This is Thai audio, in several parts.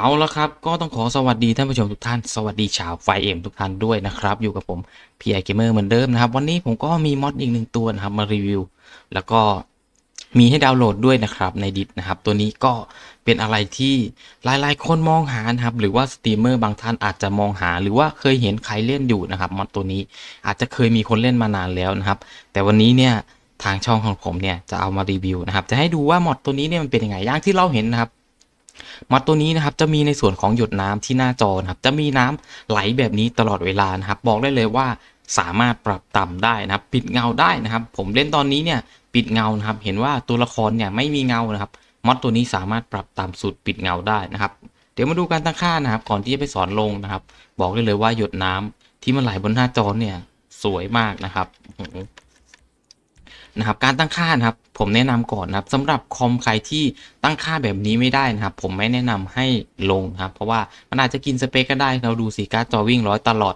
เอาละครับ ก็ต้องขอสวัสดีท่านผู้ชมทุกท่าน สวัสดีชาวไฟเอ็มทุกท่านด้วยนะครับ อยู่กับผมพีไอเกมเมอร์เหมือนเดิมนะครับ วันนี้ผมก็มีมอดอีกหนึ่งตัวนะครับมารีวิว แล้วก็มีให้ดาวน์โหลดด้วยนะครับในดิสนะครับ ตัวนี้ก็เป็นอะไรที่หลายๆ คนมองหานะครับ หรือว่าสตรีมเมอร์บางท่านอาจจะมองหา หรือว่าเคยเห็นใครเล่นอยู่นะครับมอดตัวนี้อาจจะเคยมีคนเล่นมานานแล้วนะครับ แต่วันนี้เนี่ยทางช่องของผมเนี่ยจะเอามารีวิวนะครับ จะให้ดูว่ามอดตัวนี้เนี่ยมันเป็นยังไงอย่างที่เราเห็นนะครับ มอดตัวนี้นะครับจะมีในส่วนของหยดน้ำที่หน้าจอนะครับจะมีน้ำไหลแบบนี้ตลอดเวลานะครับบอกได้เลยว่าสามารถปรับต่ำได้นะครับ ปิดเงาได้นะครับ ผมเล่นตอนนี้เนี่ยปิดเงานะครับ เห็นว่าตัวละครเนี่ยไม่มีเงานะครับมอดตัวนี้สามารถปรับต่ำสุดปิดเงาได้นะครับ เดี๋ยวมาดูการตั้งค่านะครับ ก่อนที่จะไปสอนลงนะครับ บอกได้เลยว่าหยดน้ำที่มันไหลบนหน้าจอเนี่ยสวยมากนะครับโอ้โห นะครับการตั้งค่านะครับผมแนะนำก่อนนะครับสำหรับคอมใครที่ตั้งค่าแบบนี้ไม่ได้นะครับ ผมไม่แนะนำให้ลงครับ เพราะว่ามันอาจจะกินสเปคก็ได้เราดูสีการ์ดจอวิ่งร้อยตลอด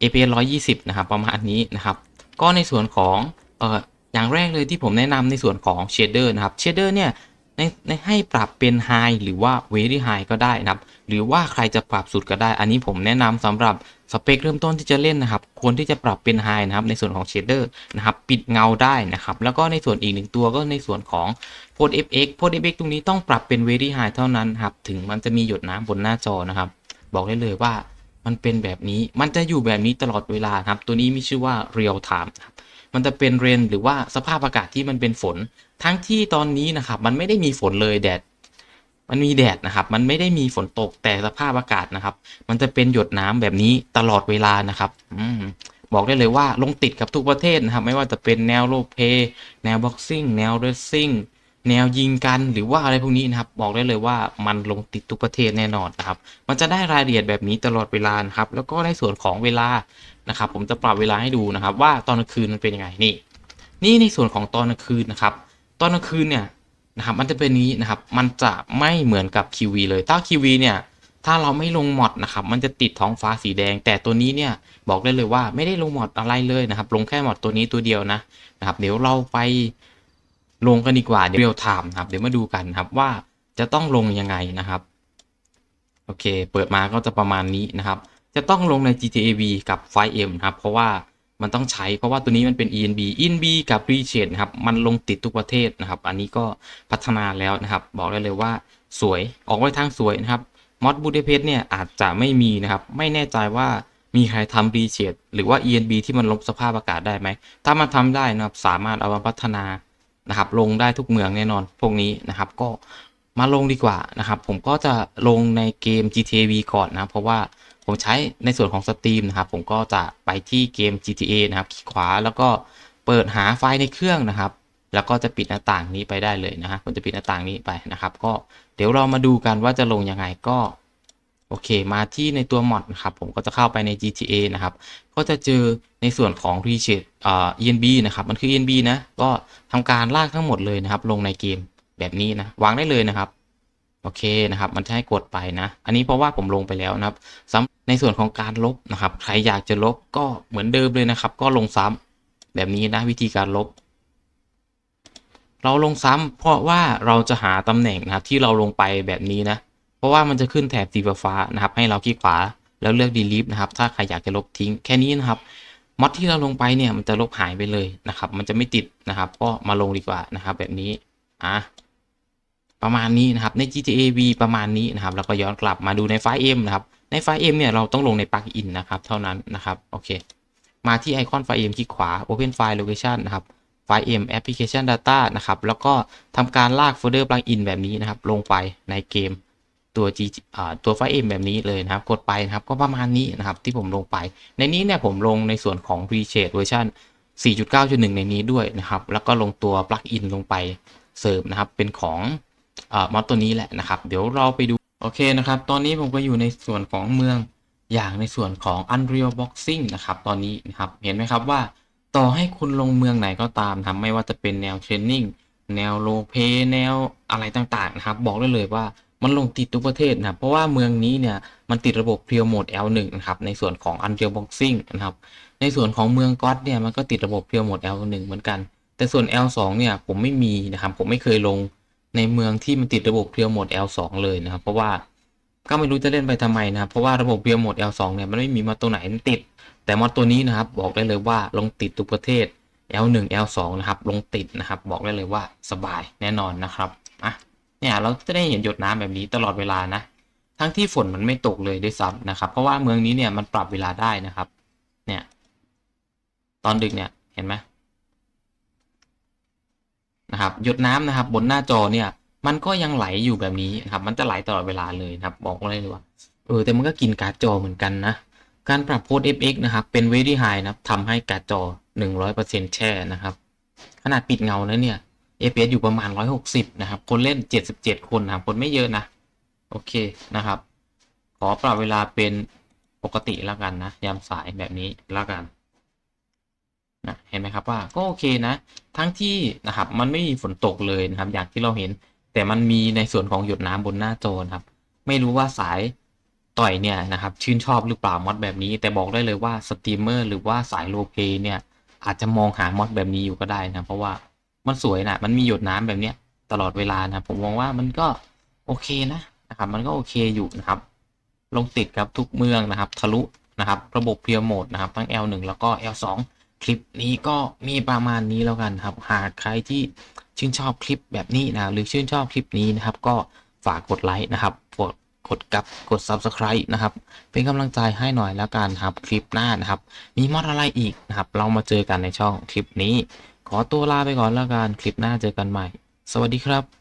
APS 120 นะครับ ประมาณนี้นะครับ ก็ในส่วนของเอ่ออย่างแรกเลยที่ผมแนะนำในส่วนของเชดเดอร์นะครับเชดเดอร์เนี่ย ในในให้ปรับเป็น High หรือว่า Very High ก็ได้นะครับ หรือว่าใครจะปรับสุดก็ได้ อันนี้ผมแนะนำสำหรับสเปคเริ่มต้นที่จะเล่นนะครับ ควรที่จะปรับเป็น High นะครับ ในส่วนของเชดเดอร์นะครับ ปิดเงาได้นะครับ แล้วก็ในส่วนอีกหนึ่งตัวก็ในส่วนของ Post FX Post FX ตรงนี้ต้องปรับเป็น Very High เท่านั้นครับ ถึงมันจะมีหยดน้ำบนหน้าจอนะครับ บอกได้เลยว่ามันเป็นแบบนี้ มันจะอยู่แบบนี้ตลอดเวลาครับ ตัวนี้มีชื่อว่า Real Time ครับ มันจะเป็นเรนหรือว่าสภาพอากาศที่มันเป็นฝน ทั้งที่ตอนนี้นะครับมันไม่ได้มีฝนเลยแดด มันมีแดดนะครับ มันไม่ได้มีฝนตกแต่สภาพอากาศนะครับ มันจะเป็นหยดน้ำแบบนี้ตลอดเวลานะครับอืบอกได้เลยว่าลงติดกับทุกประเทศนะครับ ไม่ว่าจะเป็นแนวโลเพแนวบ็อกซิ่ง แนวเรสซิ่ง แนวยิงกันหรือว่าอะไรพวกนี้นะครับบอกได้เลยว่ามันลงติดทุกประเทศแน่นอนนะครับ มันจะได้รายละเอียดแบบนี้ตลอดเวลานะครับแล้วก็ในส่วนของเวลานะครับผมจะปรับเวลาให้ดูนะครับ ว่าตอนกลางคืนมันเป็นยังไงนี่ นี่ในส่วนของตอนกลางคืนนะครับ ตอนกลางคืนเนี่ยนะครับมันจะเป็นนี้นะครับมันจะไม่เหมือนกับ QV เลยถ้า QV เนี่ยถ้าเราไม่ลงมอดนะครับ มันจะติดท้องฟ้าสีแดง แต่ตัวนี้เนี่ยบอกได้เลยว่าไม่ได้ลงมอดอะไรเลยนะครับ ลงแค่มอดตัวนี้ตัวเดียวนะนะครับ เดี๋ยวเราไป ลงกันดีกว่าเดี๋ยวเรียลไทม์ครับ เดี๋ยวมาดูกันครับว่าจะต้องลงยังไงนะครับ โอเค เปิดมาก็จะประมาณนี้นะครับ จะต้องลงใน GTA V กับ 5M นะครับ เพราะว่ามันต้องใช้เพราะว่าตัวนี้มันเป็น ENB ENB กับ r e c h a d นะครับ มันลงติดทุกประเทศนะครับ อันนี้ก็พัฒนาแล้วนะครับ บอกได้เลยว่าสวยออกไปทางสวยนะครับมอดบูเดเพสเนี่ยอาจจะไม่มีนะครับ ไม่แน่ใจว่ามีใครทำ r e c h a d หรือว่า ENB ที่มันลบสภาพอากาศได้ไหม ถ้ามันทำได้นะครับ สามารถเอามาพัฒนา นะครับ ลงได้ทุกเมืองแน่นอน พวกนี้นะครับก็มาลงดีกว่านะครับ ผมก็จะลงในเกม GTA V ก่อนนะ เพราะว่าผมใช้ในส่วนของสตรีมนะครับ ผมก็จะไปที่เกม GTA นะครับคลิกขวาแล้วก็เปิดหาไฟล์ในเครื่องนะครับ แล้วก็จะปิดหน้าต่างนี้ไปได้เลยนะฮะผมจะปิดหน้าต่างนี้ไปนะครับ ก็เดี๋ยวเรามาดูกันว่าจะลงยังไงก็ โอเค มาที่ในตัวมอดนะครับ ผมก็จะเข้าไปใน GTA นะครับ ก็จะเจอในส่วนของ r e s h a d อ่า ENB นะครับ มันคือ ENB นะ ก็ทำการลากทั้งหมดเลยนะครับ ลงในเกมแบบนี้นะ วางได้เลยนะครับ โอเคนะครับ มันจะให้กดไปนะ อันนี้เพราะว่าผมลงไปแล้วนะครับสำในส่วนของการลบนะครับ ใครอยากจะลบก็เหมือนเดิมเลยนะครับ ก็ลงซ้ำแบบนี้นะวิธีการลบเราลงซ้ำเพราะว่าเราจะหาตำแหน่งนะครับที่เราลงไปแบบนี้นะ เพราะว่ามันจะขึ้นแถบสีฟ้านะครับ ให้เราคลิกขวาแล้วเลือก delete นะครับ ถ้าใครอยากจะลบทิ้งแค่นี้นะครับมอดที่เราลงไปเนี่ยมันจะลบหายไปเลยนะครับ มันจะไม่ติดนะครับ ก็มาลงดีกว่านะครับ แบบนี้อะประมาณนี้นะครับใน GTA V ประมาณนี้นะครับ แล้วก็ย้อนกลับมาดูในไฟล์ M นะครับ ในไฟล์ M เนี่ยเราต้องลงในปลั๊กอินนะครับ เท่านั้นนะครับ โอเค มาที่ไอคอนไฟล์ M คลิกขวา Open File Location นะครับ ไฟล์ M Application Data นะครับ แล้วก็ทำการลากโฟลเดอร์ปลั๊กอินแบบนี้นะครับ ลงไปในเกม ตัว G อ่าตัวไฟล์ M แบบนี้เลยนะครับ กดไปนะครับก็ประมาณนี้นะครับที่ผมลงไป ในนี้เนี่ยผมลงในส่วนของ r e s h a d เวอร์ชัน4.9.1 ในนี้ด้วยนะครับ แล้วก็ลงตัวปลั๊กอินลงไปเสริมนะครับ เป็นของอ่ามอดตัวนี้แหละนะครับ เดี๋ยวเราไปดู โอเคนะครับ ตอนนี้ผมก็อยู่ในส่วนของเมืองอย่างในส่วนของ Unreal Boxing นะครับ ตอนนี้นะครับเห็นไหมครับว่าต่อให้คุณลงเมืองไหนก็ตามทำไม่ว่าจะเป็นแนวเทรนนิ่งแนวโลเพแนวอะไรต่างๆนะครับ บอกได้เลยว่า มันลงติดทุกประเทศนะครับเพราะว่าเมืองนี้เนี่ยมันติดระบบเพียวโหมด L1 นะครับในส่วนของ Unreal Boxing นะครับในส่วนของเมืองก็อดเนี่ยมันก็ติดระบบเพียวโหมด L1 เหมือนกัน แต่ส่วน L2 เนี่ยผมไม่มีนะครับผมไม่เคยลงในเมืองที่มันติดระบบเพียวโหมด L2 เลยนะครับ เพราะว่าก็ไม่รู้จะเล่นไปทำไมนะครับ เพราะว่าระบบเบียร์โหมด L2 เนี่ยมันไม่มีมอดตัวไหนติด แต่มอดตัวนี้นะครับบอกได้เลยว่าลงติดทุกประเทศ L1 L2 นะครับลงติดนะครับ บอกได้เลยว่าสบายแน่นอนนะครับอะ เนี่ยเราจะได้เห็นหยดน้ำแบบนี้ตลอดเวลานะ ทั้งที่ฝนมันไม่ตกเลยด้วยซ้ำนะครับ เพราะว่าเมืองนี้เนี่ยมันปรับเวลาได้นะครับ เนี่ย ตอนดึกเนี่ยเห็นไหมนะครับหยดน้ำนะครับ บนหน้าจอเนี่ย มันก็ยังไหลอยู่แบบนี้นะครับ มันจะไหลตลอดเวลาเลยนะครับ บอกเลยว่าเออแต่มันก็กินการ์ดจอเหมือนกันนะ การปรับโพส FX นะครับ เป็น very high นะครับทำให้การ์ดจอ 100%แช่นะครับ ขนาดปิดเงาแล้วเนี่ย FPS อยู่ประมาณ 160 นะครับ คนเล่น 77 คนนะครับ คนไม่เยอะนะ โอเคนะครับ ขอปรับเวลาเป็นปกติแล้วกันนะ ยามสายแบบนี้แล้วกันนะเห็นไหมครับว่าก็โอเคนะ ทั้งที่นะครับ มันไม่มีฝนตกเลยนะครับ อย่างที่เราเห็น แต่มันมีในส่วนของหยดน้ำบนหน้าจอนะครับ ไม่รู้ว่าสายต่อยเนี่ยนะครับ ชื่นชอบหรือเปล่ามอดแบบนี้ แต่บอกได้เลยว่าสตรีมเมอร์หรือว่าสายโลเพเนี่ยอาจจะมองหามอดแบบนี้อยู่ก็ได้นะ เพราะว่า มันสวยนะมันมีหยดน้ำแบบเนี้ยตลอดเวลานะผมมองว่ามันก็โอเคนะนะครับ มันก็โอเคอยู่นะครับ ลงติดครับทุกเมืองนะครับ ทะลุนะครับ ระบบเพียร์โหมดนะครับ ทั้ง L1 แล้วก็ L2 คลิปนี้ก็มีประมาณนี้แล้วกันครับ หากใครที่ชื่นชอบคลิปแบบนี้นะหรือชื่นชอบคลิปนี้นะครับ ก็ฝากกดไลค์นะครับกดกดกับกด Subscribe นะครับ เป็นกำลังใจให้หน่อยแล้วกันครับคลิปหน้านะครับ มีมอดอะไรอีกนะครับ เรามาเจอกันในช่องคลิปนี้ ขอตัวลาไปก่อนแล้วกัน คลิปหน้าเจอกันใหม่ สวัสดีครับ